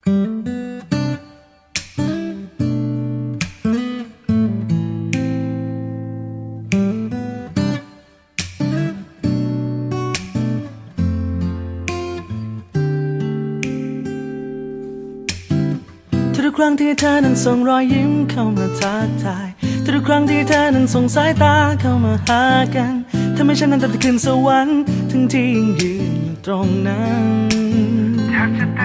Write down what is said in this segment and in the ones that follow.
ทุกครั้งที่เธอนั้นส่งรอยยิ้มเข้ามาทักทายทุกครั้งที่เธอนั้นส่งสายตาเข้ามาหากันทำให้ฉันนั้นตัดขึ้นสวรรค์ทั้งที่ยังยืนอยู่ตรงนั้น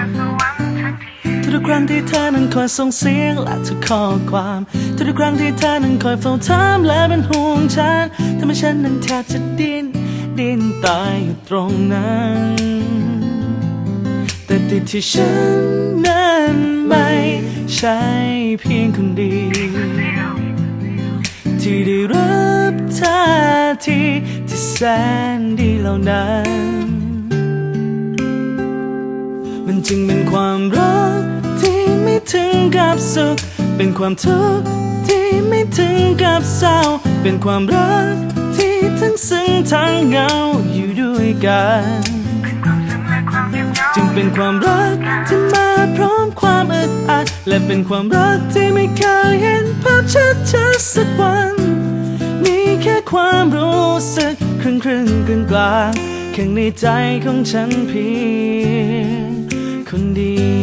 ทุกครั้งที่เธอนั้นคอยส่งเสียงและทุกข้อความ ทุกครั้งที่เธอนั้นคอยเฝ้าถามและเป็นห่วงฉันทำให้ฉันนั้นแทบจะดิ้นดิ้นตายอยู่ตรงนั้น แต่ติดที่ฉันนั้นไม่ใช่เพียงคนเดียวที่ได้รับท่าทีที่แสนดีเหล่านั้น มันจึงเป็นความรัก กับสุข เป็นความทุกข์ที่ไม่ถึงกับเศร้า เป็นความรักที่ทั้งซึ้งทั้งเหงาอยู่ด้วยกันจึงเป็นความรักที่มาพร้อมความอึดอัด และเป็นความรักที่ไม่เคยเห็นภาพชัดชัดสักวันมีแค่ความรู้สึกครึ่งครึ่งกลางกลางๆข้างในใจของฉันเพียงคนเดียว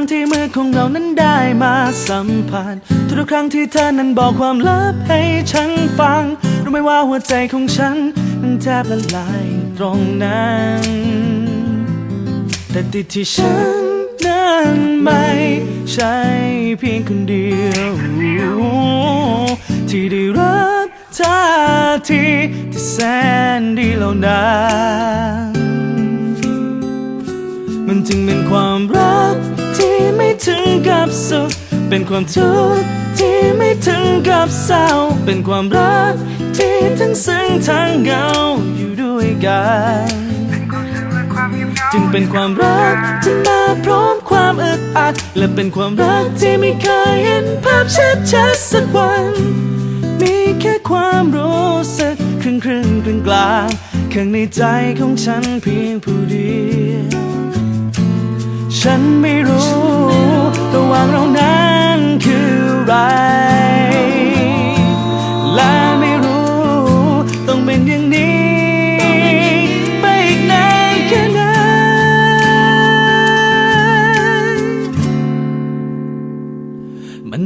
งที่มือของเรานั้นได้มาสัมผัสทุกครั้งที่เธอนั้นบอกความลับให้ฉันฟัง รู้ไหมว่าหัวใจของฉันนั้นแทบละลายตรงนั้น แต่ติดที่ฉันนั้นไม่ใช่เพียงคนเดียว ที่ได้รับท่าทีที่แสนดีเหล่านั้นมันจึงเป็นความรัก ไม่ถึงกับสุขเป็นความทุกข์ที่ไม่ถึงกับเศร้า เป็นความรักที่ทั้งซึ้งทั้งเหงาอยู่ด้วยกันเป็นความซึ้งและความเงียบเหงาจึงเป็นความรักที่มาพร้อมความอึดอัด และเป็นความรักที่ไม่เคยเห็นภาพชัดชัดๆสักวัน มีแค่ความรู้สึกครึ่งครึ่งกลางกลางๆข้างในใจของฉันเพียงผู้เดียวฉัน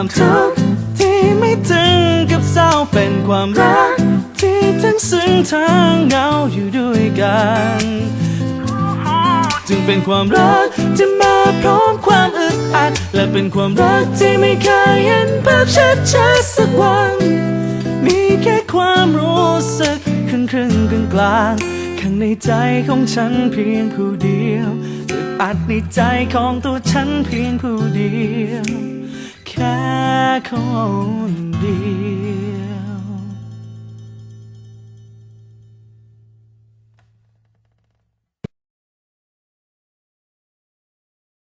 ความทุกข์ที่ไม่ถึงกับเศร้าเป็นความรัก ที่ทั้งซึ้งทั้งเหงาอยู่ด้วยกัน จึงเป็นความรักที่มาพร้อมความอึดอัด และเป็นความรักที่ไม่เคยเห็นภาพชัดชัดสักวัน มีแค่ความรู้สึกครึ่งครึ่งกลางกลางข้างในใจของฉันเพียงผู้เดียวอึดอัดในใจของตัวฉันเพียงผู้เดียว แค่คนเดียว